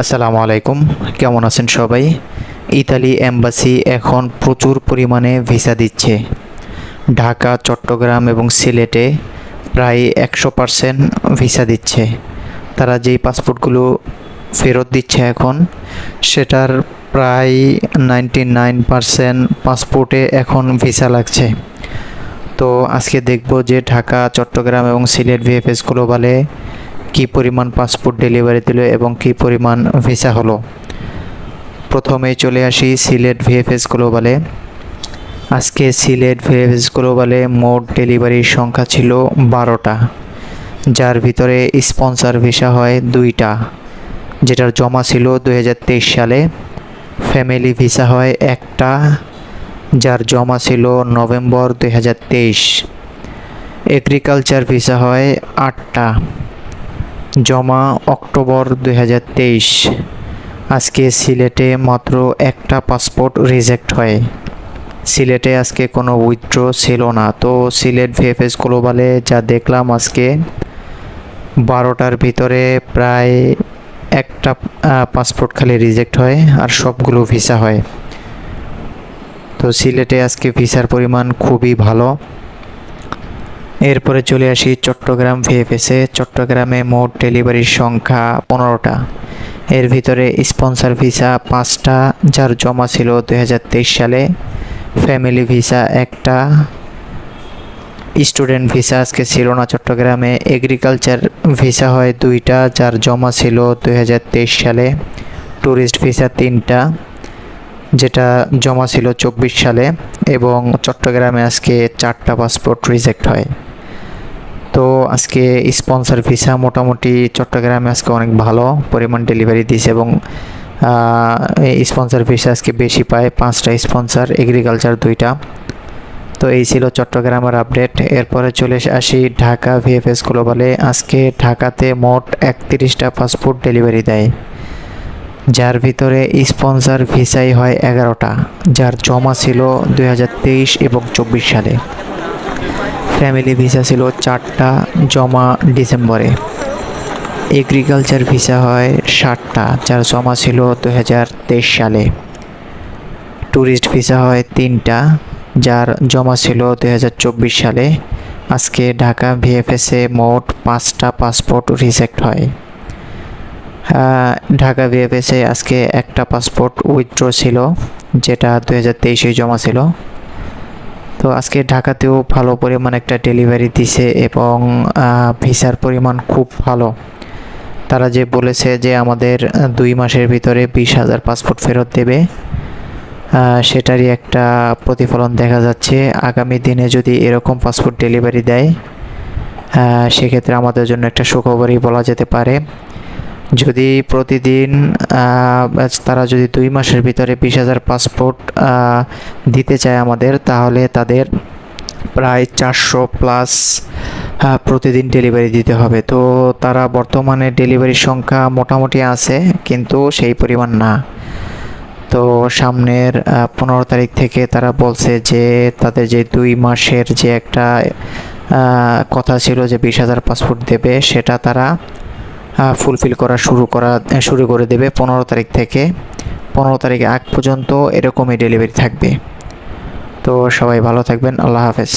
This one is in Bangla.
আসসালামু আলাইকুম। কেমন আছেন সবাই? ইতালি এম্বাসি এখন প্রচুর পরিমাণে ভিসা দিচ্ছে। ঢাকা, চট্টগ্রাম এবং সিলেটে প্রায় একশো পারসেন্ট ভিসা দিচ্ছে। তারা যেই পাসপোর্টগুলো ফেরত দিচ্ছে এখন, সেটার প্রায় নাইনটি নাইন পারসেন্ট পাসপোর্টে এখন ভিসা লাগছে। তো আজকে দেখব যে ঢাকা, চট্টগ্রাম এবং সিলেট ভিএফএস গ্লোবালে কী পরিমাণ পাসপোর্ট ডেলিভারি দিল এবং কী পরিমাণ ভিসা হলো? প্রথমে চলে আসি সিলেট ভিএফএস গ্লোবালে। আজকে সিলেট ভিএফএস গ্লোবালে মোট ডেলিভারির সংখ্যা ছিল বারোটা, যার ভিতরে স্পন্সর ভিসা হয় দুইটা, যেটার জমা ছিল দু হাজার তেইশ সালে। ফ্যামিলি ভিসা হয় একটা, যার জমা ছিল নভেম্বর দু হাজার তেইশ। এগ্রিকালচার ভিসা হয় আটটা। জমা অক্টোবর দু হাজার তেইশ। আজকে সিলেটে মাত্র একটা পাসপোর্ট রিজেক্ট হয়। সিলেটে আজকে কোনো উইথড্র ছিল না। তো সিলেট ভিএফএস গ্লোবালে যা দেখলাম আজকে, বারোটার ভিতরে প্রায় একটা পাসপোর্ট খালি রিজেক্ট হয় আর সবগুলো ভিসা হয়। তো সিলেটে আজকে ভিসার পরিমাণ খুবই ভালো। এরপরে চলে আসি চট্টগ্রাম ভিএফএসে চট্টগ্রামে মোট ডেলিভারির সংখ্যা পনেরোটা। এর ভিতরে স্পন্সর ভিসা পাঁচটা, যার জমা ছিল দু হাজার তেইশ সালে। ফ্যামিলি ভিসা একটা। স্টুডেন্ট ভিসা আজকে ছিল না চট্টগ্রামে। এগ্রিকালচার ভিসা হয় দুইটা, যার জমা ছিল দু হাজার তেইশ সালে। ট্যুরিস্ট ভিসা তিনটা, যেটা জমা ছিল চব্বিশ সালে। এবং চট্টগ্রামে আজকে চারটা পাসপোর্ট রিজেক্ট হয়। তো আজকে স্পন্সর ভিসা মোটামুটি চট্টগ্রামে আজকে অনেক ভালো পরিমাণ ডেলিভারি দিয়েছে এবং স্পন্সর ভিসা আজকে বেশি পায়। পাঁচটা স্পন্সর এগ্রিকালচার দুইটা। তো এই ছিল চট্টগ্রামের আপডেট এরপরে চলে আসি ঢাকা ভিএফএস গ্লোবালে আজকে ঢাকাতে মোট একত্রিশটা পাসপোর্ট ডেলিভারি দেয়। যার ভিতরে স্পন্সর ভিসাই হয় এগারোটা, যার জমা ছিল দু হাজার তেইশ এবং চব্বিশ সালে। ফ্যামিলি ভিসা ছিল চারটা জমা ডিসেম্বরে। এগ্রিকালচার ভিসা হয় ষাটটা যার জমা ছিল দু হাজার তেইশ সালে। ট্যুরিস্ট ভিসা হয় তিনটা, যার জমা ছিল দু হাজার চব্বিশ সালে। আজকে ঢাকা ভিএফএসে মোট পাঁচটা পাসপোর্ট রিজেক্ট হয়। ঢাকা ভিএফএসে আজকে একটা পাসপোর্ট উইথড্র ছিল, যেটা দু হাজার তেইশে জমা ছিল। তো আজকে ঢাকাতেও ভালো পরিমাণ একটা ডেলিভারি দিছে এবং ভিসার পরিমাণ খুব ভালো। তারা যে বলেছে যে আমাদের দুই মাসের ভিতরে বিশ হাজার পাসপোর্ট ফেরত দেবে। সেটারই একটা প্রতিফলন দেখা যাচ্ছে। আগামী দিনে যদি এরকম পাসপোর্ট ডেলিভারি দেয় সেক্ষেত্রে আমাদের জন্য একটা সুখবরই বলা যেতে পারে। যদি প্রতিদিন তারা যদি দুই মাসের ভিতরে বিশ হাজার পাসপোর্ট দিতে চায় আমাদের, তাহলে তাদের প্রায় চারশো প্লাস প্রতিদিন ডেলিভারি দিতে হবে। তো তারা বর্তমানে ডেলিভারির সংখ্যা মোটামুটি আছে, কিন্তু সেই পরিমাণ না। তো সামনের পনেরো তারিখ থেকে তারা বলছে যে তাদের যে দুই মাসের যে একটা কথা ছিল যে বিশ হাজার পাসপোর্ট দেবে, সেটা তারা ফুলফিল করা শুরু করা শুরু করে দেবে পনেরো তারিখ থেকে। পনেরো তারিখ আগ পর্যন্ত এরকমই ডেলিভারি থাকবে। তো সবাই ভালো থাকবেন, আল্লাহ হাফেজ।